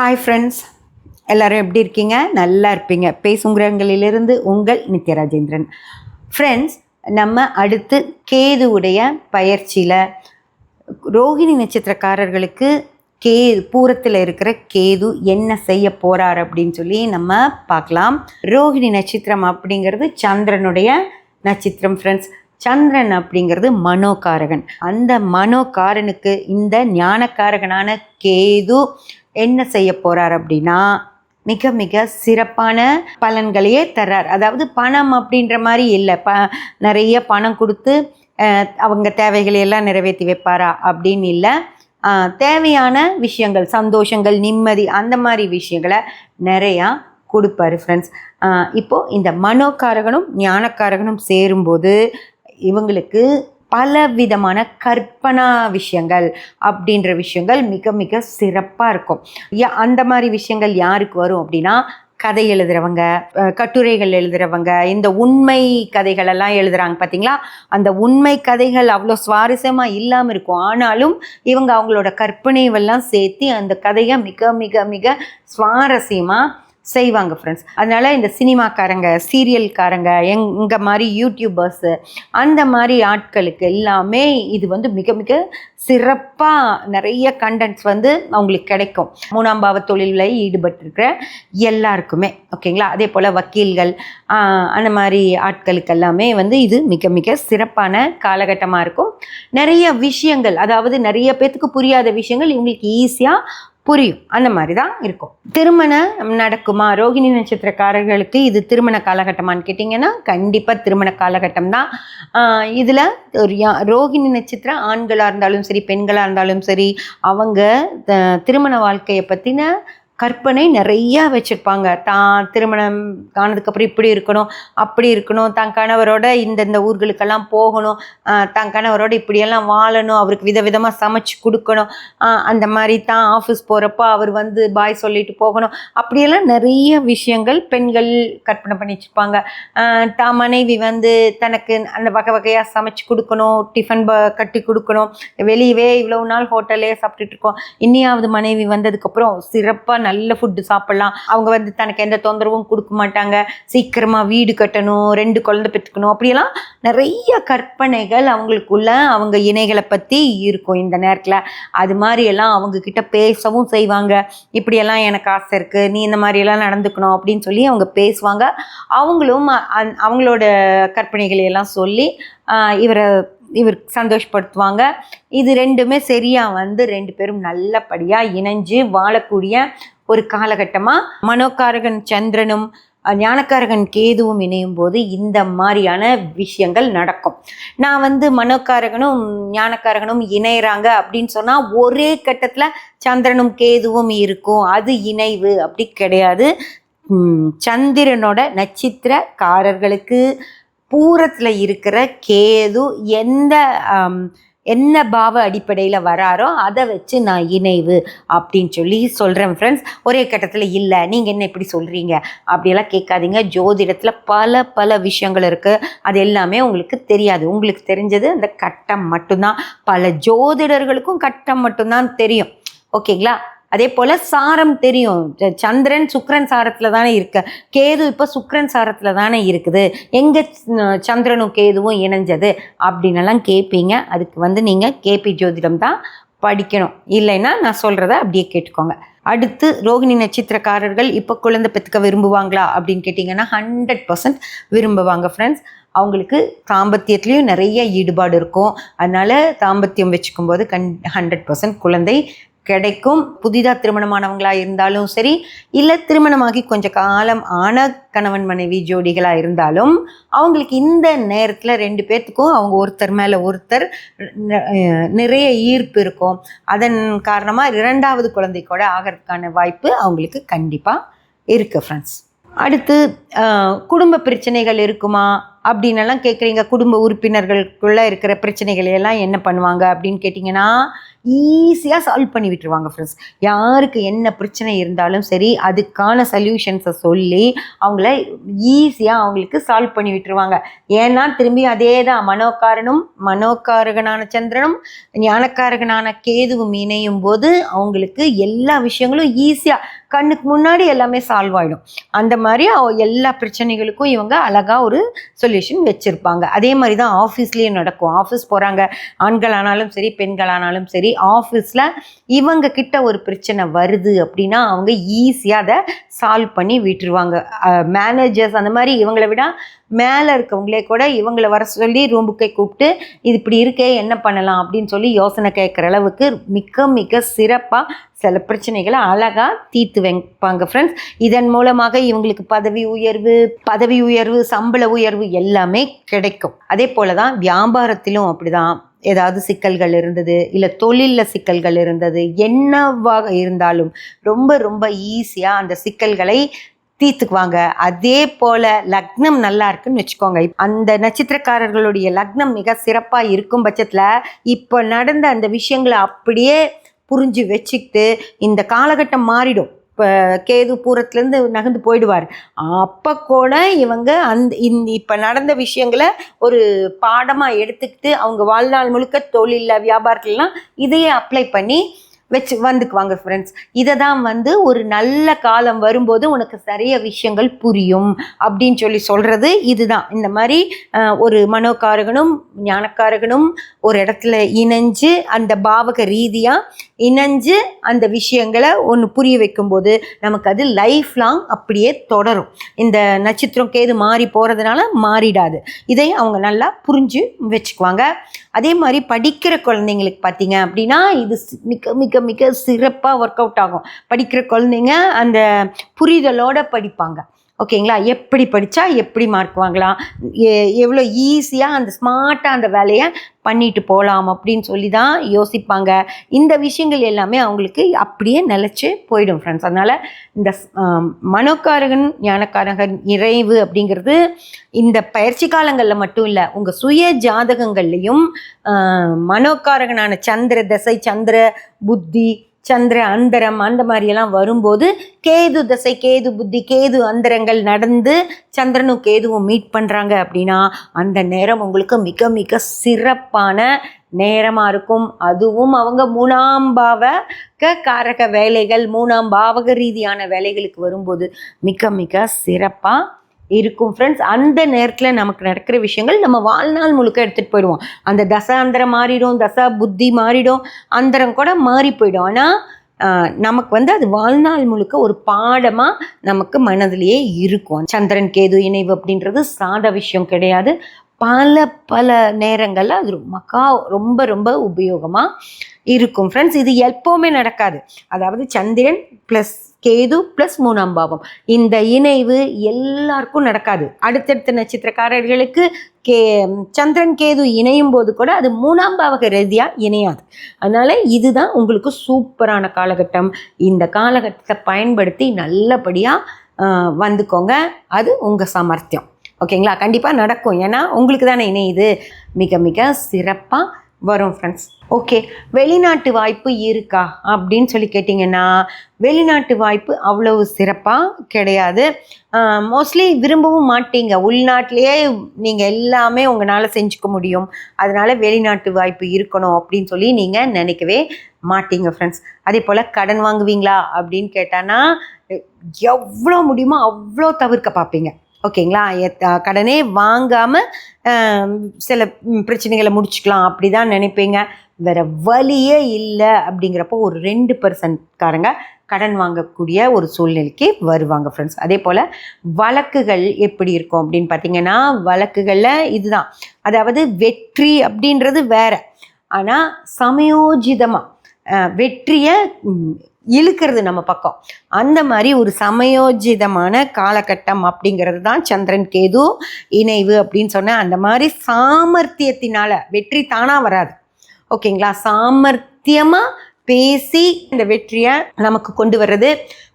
Hi friends எல்லோரும் எப்படி இருக்கீங்க? நல்லா இருப்பீங்க. பேசுங்கிறங்களிலிருந்து உங்கள் நித்யராஜேந்திரன். ஃப்ரெண்ட்ஸ் நம்ம அடுத்து கேதுவுடைய பயிற்சியில் ரோஹிணி நட்சத்திரக்காரர்களுக்கு கே பூரத்தில் இருக்கிற கேது என்ன செய்ய போகிறார் அப்படின்னு சொல்லி நம்ம பார்க்கலாம். ரோஹிணி நட்சத்திரம் அப்படிங்கிறது சந்திரனுடைய நட்சத்திரம் ஃப்ரெண்ட்ஸ் சந்திரன் அப்படிங்கிறது மனோகாரகன். அந்த மனோகாரனுக்கு இந்த ஞானக்காரகனான கேது என்ன செய்ய போறார் அப்படின்னா மிக மிக சிறப்பான பலன்களையே தர்றார். அதாவது பணம் அப்படின்ற மாதிரி இல்லை. ப நிறைய பணம் கொடுத்து அவங்க தேவைகளை எல்லாம் நிறைவேற்றி வைப்பாரா அப்படின்னு இல்லை. தேவையான விஷயங்கள் சந்தோஷங்கள் நிம்மதி அந்த மாதிரி விஷயங்களை நிறையா கொடுப்பாரு ஃப்ரெண்ட்ஸ் இப்போது இந்த மனோக்காரகனும் ஞானக்காரகனும் சேரும்போது இவங்களுக்கு பல விதமான கற்பனா விஷயங்கள் அப்படின்ற விஷயங்கள் மிக மிக சிறப்பாக இருக்கும். அந்த மாதிரி விஷயங்கள் யாருக்கு வரும் அப்படின்னா கதை எழுதுறவங்க கட்டுரைகள் எழுதுறவங்க இந்த உண்மை கதைகள் எல்லாம் எழுதுறாங்க பார்த்தீங்களா அந்த உண்மை கதைகள் அவ்வளோ சுவாரஸ்யமாக இல்லாமல் இருக்கும். ஆனாலும் இவங்க அவங்களோட கற்பனைவெல்லாம் சேர்த்து அந்த கதையை மிக மிக மிக சுவாரஸ்யமாக செய்வாங்க ஃப்ரெண்ட்ஸ் அதனால இந்த சினிமாக்காரங்க சீரியல்காரங்க எங் இங்கே மாதிரி யூடியூபர்ஸு அந்த மாதிரி ஆட்களுக்கு எல்லாமே இது வந்து மிக மிக சிறப்பாக நிறைய கண்டென்ட்ஸ் வந்து அவங்களுக்கு கிடைக்கும். மூணாம் பாவ தொழிலில் ஈடுபட்டிருக்கிற எல்லாருக்குமே ஓகேங்களா? அதே போல் வக்கீல்கள் அந்த மாதிரி ஆட்களுக்கு எல்லாமே வந்து இது மிக மிக சிறப்பான காலகட்டமாக இருக்கும். நிறைய விஷயங்கள் அதாவது நிறைய பேர்த்துக்கு புரியாத விஷயங்கள் இவங்களுக்கு ஈஸியாக புரியும். அந்த மாதிரி தான் இருக்கும். திருமணம் நடக்குமா? ரோகிணி நட்சத்திரக்காரர்களுக்கு இது திருமண காலகட்டமான்னு கேட்டிங்கன்னா கண்டிப்பாக திருமண காலகட்டம் தான் இதில் ஒரு யா- ரோகிணி நட்சத்திரம் ஆண்களாக இருந்தாலும் சரி பெண்களாக இருந்தாலும் சரி அவங்க திருமண வாழ்க்கையை பற்றின கற்பனை நிறையா வச்சுருப்பாங்க. தான் திருமணம் ஆனதுக்கப்புறம் இப்படி இருக்கணும் அப்படி இருக்கணும் தன் கணவரோட இந்தந்த ஊர்களுக்கெல்லாம் போகணும் தன் கணவரோட இப்படியெல்லாம் வாழணும் அவருக்கு விதவிதமாக சமைச்சு கொடுக்கணும் அந்த மாதிரி தான் ஆஃபீஸ் போகிறப்போ அவர் வந்து பாய் சொல்லிட்டு போகணும். அப்படியெல்லாம் நிறைய விஷயங்கள் பெண்கள் கற்பனை பண்ணி வச்சுருப்பாங்க. தான் மனைவி வந்து தனக்கு அந்த வகை வகையாக சமைச்சு கொடுக்கணும் டிஃபன் ப கட்டி கொடுக்கணும். வெளியவே இவ்வளவு நாள் ஹோட்டலே சாப்பிட்டுட்டு இருக்கோம். இனியாவது மனைவி வந்ததுக்கப்புறம் சிறப்பாக நல்ல ஃபுட்டு சாப்பிட்லாம். அவங்க வந்து தனக்கு எந்த தொந்தரவும் கொடுக்க மாட்டாங்க. சீக்கிரமாக வீடு கட்டணும் ரெண்டு குழந்தை பெற்றுக்கணும் அப்படியெல்லாம் நிறைய கற்பனைகள் அவங்களுக்குள்ள அவங்க இணைகளை பற்றி இருக்கும் இந்த நேரத்தில். அது மாதிரியெல்லாம் அவங்கக்கிட்ட அவங்க கிட்ட பேசவும் செய்வாங்க. இப்படியெல்லாம் எனக்கு ஆசை இருக்குது நீ இந்த மாதிரியெல்லாம் நடந்துக்கணும் அப்படின்னு சொல்லி அவங்க பேசுவாங்க. அவங்களும் அந்- அவங்களோட கற்பனைகளை எல்லாம் சொல்லி இவரை இவர் சந்தோஷப்படுத்துவாங்க. இது ரெண்டுமே சரியாக வந்து ரெண்டு பேரும் நல்லபடியாக இணைஞ்சு வாழக்கூடிய ஒரு காலகட்டமாக மனோகாரகன் சந்திரனும் ஞானக்காரகன் கேதுவும் இணையும் போது இந்த மாதிரியான விஷயங்கள் நடக்கும். நான் வந்து மனோகாரகனும் ஞானக்காரகனும் இணையறாங்க அப்படின்னு சொன்னால் ஒரே கட்டத்தில் சந்திரனும் கேதுவும் இருக்கும். அது இணைவு அப்படி கிடையாது. சந்திரனோட நட்சத்திரக்காரர்களுக்கு பூரத்தில் இருக்கிற கேது எந்த என்ன பாவ அடிப்படையில் வராரோ அதை வச்சு நான் இணைவு அப்படின்னு சொல்லி சொல்கிறேன் ஃப்ரெண்ட்ஸ் ஒரே கட்டத்தில் இல்லை நீங்கள் என்ன இப்படி சொல்கிறீங்க அப்படியெல்லாம் கேட்காதீங்க. ஜோதிடத்தில் பல பல விஷயங்கள் இருக்குது அது எல்லாமே உங்களுக்கு தெரியாது. உங்களுக்கு தெரிஞ்சது அந்த கட்டம் மட்டும்தான். பல ஜோதிடர்களுக்கும் கட்டம் மட்டும்தான் தெரியும். ஓகேங்களா? அதே போல் சாரம் தெரியும். சந்திரன் சுக்கரன் சாரத்தில் தானே இருக்க. கேது இப்போ சுக்கரன் சாரத்தில் தானே இருக்குது. எங்கே சந்திரனும் கேதுவும் இணைஞ்சது அப்படின்னெல்லாம் கேட்பீங்க அதுக்கு வந்து நீங்கள் கேபி ஜோதிடம் தான் படிக்கணும். இல்லைன்னா நான் சொல்கிறத அப்படியே கேட்டுக்கோங்க. அடுத்து ரோகிணி நட்சத்திரக்காரர்கள் இப்போ குழந்தை பெற்றுக்க விரும்புவாங்களா அப்படின்னு கேட்டிங்கன்னா ஹண்ட்ரட் பர்சன்ட் விரும்புவாங்க ஃப்ரெண்ட்ஸ் அவங்களுக்கு தாம்பத்தியத்துலேயும் நிறைய ஈடுபாடு இருக்கும். அதனால் தாம்பத்தியம் வச்சுக்கும் போது கண் ஹண்ட்ரட் பர்சன்ட் குழந்தை கிடைக்கும். புதிதாக திருமணமானவங்களா இருந்தாலும் சரி இல்லை திருமணமாகி கொஞ்ச காலம் ஆன கணவன் மனைவி ஜோடிகளாக இருந்தாலும் அவங்களுக்கு இந்த நேரத்தில் ரெண்டு பேர்த்துக்கும் அவங்க ஒருத்தர் மேலே ஒருத்தர் நிறைய ஈர்ப்பு இருக்கும். அதன் காரணமாக இரண்டாவது குழந்தை கூட ஆகிறதுக்கான வாய்ப்பு அவங்களுக்கு கண்டிப்பாக இருக்குது ஃப்ரெண்ட்ஸ் அடுத்து குடும்ப பிரச்சனைகள் இருக்குமா? அப்படின்னெல்லாம் கேட்குறீங்க குடும்ப உறுப்பினர்களுக்குள்ளே இருக்கிற பிரச்சனைகளை எல்லாம் என்ன பண்ணுவாங்க அப்படின்னு கேட்டிங்கன்னா ஈஸியாக சால்வ் பண்ணி விட்டுருவாங்க ஃப்ரெண்ட்ஸ் யாருக்கு என்ன பிரச்சனை இருந்தாலும் சரி அதுக்கான சொல்யூஷன்ஸை சொல்லி அவங்கள ஈஸியாக அவங்களுக்கு சால்வ் பண்ணி விட்டுருவாங்க. ஏன்னா திரும்பி அதே தான் மனோகாரனும் மனோகாரகனான சந்திரனும் ஞானக்காரகனான கேதுவும் இணையும் போது அவங்களுக்கு எல்லா விஷயங்களும் ஈஸியாக கண்ணுக்கு முன்னாடி எல்லாமே சால்வ் ஆகிடும் அந்த மாதிரி எல்லா பிரச்சனைகளுக்கும் இவங்க அழகாக ஒரு சொல்யூஷன் வச்சுருப்பாங்க. அதே மாதிரி தான் ஆஃபீஸ்லேயும் நடக்கும் ஆஃபீஸ் போகிறாங்க ஆண்களானாலும் சரி பெண்களானாலும் சரி ஆஃபீஸில் இவங்க கிட்ட ஒரு பிரச்சனை வருது அப்படின்னா அவங்க ஈஸியாக அதை சால்வ் பண்ணி விட்டுருவாங்க. மேனேஜர்ஸ் அந்த மாதிரி இவங்களை விட மேலே இருக்கவங்களே கூட இவங்களை வர சொல்லி ரூமுக்கே கூப்பிட்டு இது இப்படி இருக்கே என்ன பண்ணலாம்? அப்படின்னு சொல்லி யோசனை கேட்குற அளவுக்கு மிக மிக சிறப்பாக சில பிரச்சனைகளை அழகாக தீர்த்து வைப்பாங்க ஃப்ரெண்ட்ஸ் இதன் மூலமாக இவங்களுக்கு பதவி உயர்வு பதவி உயர்வு சம்பள உயர்வு எல்லாமே கிடைக்கும். அதே போல தான் வியாபாரத்திலும் அப்படிதான். ஏதாவது சிக்கல்கள் இருந்தது இல்லை தொழிலில் சிக்கல்கள் இருந்தது என்னவாக இருந்தாலும் ரொம்ப ரொம்ப ஈஸியாக அந்த சிக்கல்களை தீர்த்துக்குவாங்க. அதே போல லக்னம் நல்லா இருக்குன்னு வச்சுக்கோங்க. அந்த நட்சத்திரக்காரர்களுடைய லக்னம் மிக சிறப்பாக இருக்கும் பட்சத்தில் இப்போ நடந்த அந்த விஷயங்களை அப்படியே புரிஞ்சு வச்சுக்கிட்டு இந்த காலகட்டம் மாறிடும். இப்போ கேது பூரத்துலேருந்து நகர்ந்து போயிடுவார். அப்போ கூட இவங்க அந்த இந்த இப்போ நடந்த விஷயங்களை ஒரு பாடமாக எடுத்துக்கிட்டு அவங்க வாழ்நாள் முழுக்க தொழிலில் வியாபாரத்துலலாம் இதையே அப்ளை பண்ணி வச்சு வந்துக்குவாங்க ஃப்ரெண்ட்ஸ் இதை தான் வந்து ஒரு நல்ல காலம் வரும்போது உனக்கு நிறைய விஷயங்கள் புரியும் அப்படின்னு சொல்லி சொல்கிறது இதுதான். இந்த மாதிரி ஒரு மனோக்காரகனும் ஞானக்காரகனும் ஒரு இடத்துல இணைஞ்சு அந்த பாவக ரீதியாக இணைஞ்சு அந்த விஷயங்களை ஒன்று புரிய வைக்கும்போது நமக்கு அது லைஃப் லாங் அப்படியே தொடரும். இந்த நட்சத்திரம் கேது மாறி போகிறதுனால மாறிடாது. இதை அவங்க நல்லா புரிஞ்சு வச்சுக்குவாங்க. அதே மாதிரி படிக்கிற குழந்தைங்களுக்கு பார்த்தீங்க அப்படின்னா இது மிக மிக மிக மிக சிறப்பாக ஒர்க் அவுட் ஆகும். படிக்கிற குழந்தைங்க அந்த புரிதலோட படிப்பாங்க. ஓகேங்களா? எப்படி படித்தா எப்படி மார்க் வாங்கலாம்? எ- எவ்வளோ ஈஸியாக அந்த ஸ்மார்ட்டாக அந்த வேலையை பண்ணிட்டு போகலாம் அப்படின்னு சொல்லி தான் யோசிப்பாங்க. இந்த விஷயங்கள் எல்லாமே அவங்களுக்கு அப்படியே நிலச்சி போயிடும் ஃப்ரெண்ட்ஸ் அதனால் இந்த ஸ்- ஞானக்காரகன் நிறைவு அப்படிங்கிறது இந்த பயிற்சி காலங்களில் மட்டும் இல்லை உங்கள் சுய ஜாதகங்கள்லையும் மனோக்காரகனான சந்திர தசை சந்திர புத்தி சந்திர அந்தரம் அந்த மாதிரியெல்லாம் வரும்போது கேது தசை கேது புத்தி கேது அந்தரங்கள் நடந்து சந்திரனும் கேதுவும் மீட் பண்ணுறாங்க அப்படின்னா அந்த நேரம் உங்களுக்கு மிக மிக சிறப்பான நேரமாக இருக்கும். அதுவும் அவங்க மூணாம் பாவக காரக வேலைகள் மூணாம் பாவக ரீதியான வேலைகளுக்கு வரும்போது மிக மிக சிறப்பாக இருக்கும். ஃப்ரெண்ட்ஸ் அந்த நேரத்தில் நமக்கு நடக்கிற விஷயங்கள் நம்ம வாழ்நாள் முழுக்க எடுத்துகிட்டு போயிடுவோம். அந்த தசை அந்தரம் மாறிடும் தசா புத்தி மாறிடும் அந்தரம் கூட மாறி போயிடும். ஆனால் நமக்கு வந்து அது வாழ்நாள் முழுக்க ஒரு பாடமாக நமக்கு மனதிலேயே இருக்கும். சந்திரன் கேது இணைவு அப்படின்றது சாத விஷயம் கிடையாது. பல பல நேரங்களில் அது மக்கா ரொம்ப ரொம்ப உபயோகமாக இருக்கும். ஃப்ரெண்ட்ஸ் இது எப்போவுமே நடக்காது. அதாவது சந்திரன் ப்ளஸ் கேது ப்ளஸ் மூணாம் பாவம். இந்த இணைவு எல்லாருக்கும் நடக்காது. அடுத்தடுத்த நட்சத்திரக்காரர்களுக்கு கே சந்திரன் கேது இணையும் போது கூட அது மூணாம் பாவக ரீதியாக இணையாது. அதனால் இதுதான் உங்களுக்கு சூப்பரான காலகட்டம். இந்த காலகட்டத்தை பயன்படுத்தி நல்லபடியாக வந்துக்கோங்க. அது உங்கள் சாமர்த்தியம். ஓகேங்களா? கண்டிப்பாக நடக்கும். ஏன்னா உங்களுக்கு தானே இணை இது மிக மிக சிறப்பாக வரும் ஃப்ரெண்ட்ஸ் ஓகே. வெளிநாட்டு வாய்ப்பு இருக்கா? அப்படின்னு சொல்லி கேட்டிங்கன்னா வெளிநாட்டு வாய்ப்பு அவ்வளவு சிறப்பாக கிடையாது. மோஸ்ட்லி விரும்பவும் மாட்டீங்க. உள்நாட்டிலேயே நீங்கள் எல்லாமே உங்களால் செஞ்சுக்க முடியும். அதனால வெளிநாட்டு வாய்ப்பு இருக்கணும் அப்படின்னு சொல்லி நீங்கள் நினைக்கவே மாட்டீங்க ஃப்ரெண்ட்ஸ் அதே போல் கடன் வாங்குவீங்களா? அப்படின்னு கேட்டானா எவ்வளோ முடியுமோ அவ்வளோ தவிர்க்க பார்ப்பீங்க. ஓகேங்களா? எத்- கடனே வாங்காமல் சில பிரச்சனைகளை முடிச்சுக்கலாம். அப்படி தான் நினைப்பீங்க. வேறு வழியே இல்லை அப்படிங்கிறப்போ ஒரு ரெண்டு பர்சன்ட்காரங்க கடன் வாங்கக்கூடிய ஒரு சூழ்நிலைக்கு வருவாங்க ஃப்ரெண்ட்ஸ் அதே போல் வழக்குகள் எப்படி இருக்கும் அப்படின்னு பார்த்தீங்கன்னா வழக்குகளில் இதுதான். அதாவது வெற்றி அப்படின்றது வேற. ஆனால் சமயோஜிதமாக வெற்றியை இழுக்கிறது நம்ம பக்கம். அந்த மாதிரி ஒரு சமயோஜிதமான காலகட்டம் அப்படிங்கிறது தான் சந்திரன் கேது இணைவு அப்படின்னு சொன்னேன் அந்த மாதிரி சாமர்த்தியத்தினால வெற்றி தானாக வராது. ஓகேங்களா? சாமர்த்தியமாக பேசி இந்த வெற்றியை நமக்கு கொண்டு வர்றது.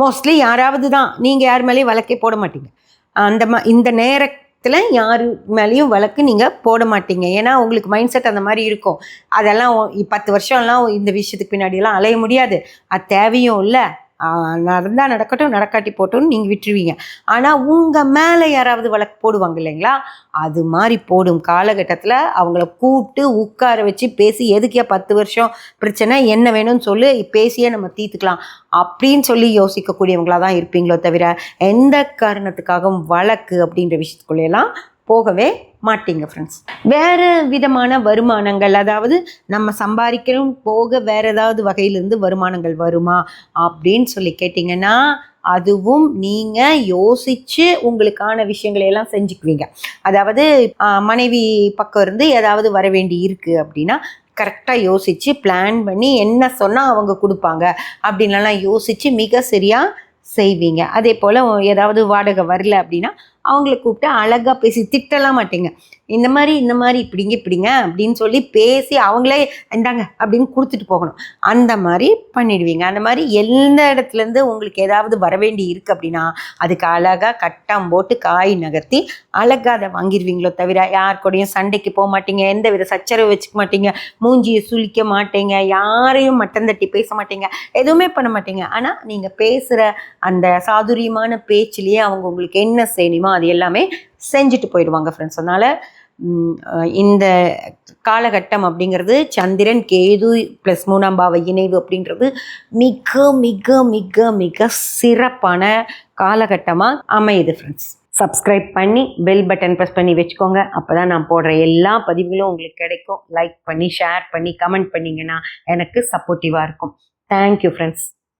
மோஸ்ட்லி யாராவது தான் நீங்கள் யார் மேலேயும் வழக்கே போட மாட்டீங்க. அந்த மா இந்த நேர இதில் யாரு மேலேயும் வழக்கு நீங்கள் போட மாட்டீங்க. ஏன்னா உங்களுக்கு மைண்ட் செட் அந்த மாதிரி இருக்கும். அதெல்லாம் பத்து வருஷம்லாம் இந்த விஷயத்துக்கு பின்னாடியெல்லாம் அலைய முடியாது. அது தேவையும் இல்லை. நடந்தால் நடக்கட்டும் நடக்காட்டி போட்டோன்னு நீங்கள் விட்டுருவீங்க. ஆனால் உங்கள் மேலே யாராவது வழக்கு போடுவாங்க இல்லைங்களா? அது மாதிரி போடும் காலகட்டத்தில் அவங்கள கூப்பிட்டு உட்கார வச்சு பேசி எதுக்கே பத்து வருஷம் பிரச்சனை என்ன வேணும்னு சொல்லி பேசியே நம்ம தீர்த்துக்கலாம். அப்படின்னு சொல்லி யோசிக்கக்கூடியவங்களா தான் இருப்பீங்களோ தவிர எந்த காரணத்துக்காகவும் வழக்கு அப்படின்ற விஷயத்துக்குள்ளேலாம் போகவே மாட்டீங்க ஃப்ரெண்ட்ஸ் வேறு விதமான வருமானங்கள் அதாவது நம்ம சம்பாதிக்கிறோம் போக வேற ஏதாவது வகையிலிருந்து வருமானங்கள் வருமா அப்படின்னு சொல்லி கேட்டிங்கன்னா அதுவும் நீங்கள் யோசித்து உங்களுக்கான விஷயங்களை எல்லாம் செஞ்சுக்குவீங்க. அதாவது மனைவி பக்கம் இருந்து ஏதாவது வர வேண்டி இருக்குது அப்படின்னா கரெக்டாக யோசித்து பிளான் பண்ணி என்ன சொன்னால் அவங்க கொடுப்பாங்க அப்படின்லாம் யோசித்து மிக சரியாக செய்வீங்க. அதே போல் ஏதாவது வாடகை வரல அப்படின்னா அவங்கள கூப்பிட்டு அழகாக பேசி திட்டலாம் மாட்டீங்க. இந்த மாதிரி இந்த மாதிரி இப்படிங்க இப்படிங்க அப்படின்னு சொல்லி பேசி அவங்களே இந்தாங்க அப்படின்னு கொடுத்துட்டு போகணும். அந்த மாதிரி பண்ணிடுவீங்க. அந்த மாதிரி எந்த இடத்துலேருந்து உங்களுக்கு ஏதாவது வர வேண்டி இருக்குது அப்படின்னா அதுக்கு அழகாக கட்டம் போட்டு காய் நகர்த்தி அழகாக அதை வாங்கிடுவீங்களோ தவிர யார் கூடயும் சண்டைக்கு போக மாட்டீங்க. எந்த வித சச்சரவு வச்சுக்க மாட்டீங்க. மூஞ்சியை சுழிக்க மாட்டீங்க. யாரையும் மட்டம் தட்டி பேச மாட்டீங்க. எதுவுமே பண்ண மாட்டீங்க. ஆனால் நீங்கள் பேசுகிற அந்த சாதுரியமான பேச்சிலேயே அவங்க உங்களுக்கு என்ன செய்யணுமோ அது எல்லாமே செஞ்சுட்டு போயிடுவாங்க ஃப்ரெண்ட்ஸ் அதனால் இந்த காலகட்டம் அப்படிங்கிறது சந்திரன் கேது ப்ளஸ் மூணாம் பாவ இணைவு அப்படின்றது மிக மிக மிக மிக சிறப்பான காலகட்டமாக அமையுது ஃப்ரெண்ட்ஸ் சப்ஸ்கிரைப் பண்ணி பெல் பட்டன் ப்ரெஸ் பண்ணி வச்சுக்கோங்க. அப்போ தான் நான் போடுற எல்லா பதிவுகளும் உங்களுக்கு கிடைக்கும். லைக் பண்ணி ஷேர் பண்ணி கமெண்ட் பண்ணிங்கன்னா எனக்கு சப்போர்ட்டிவாக இருக்கும். Thank you friends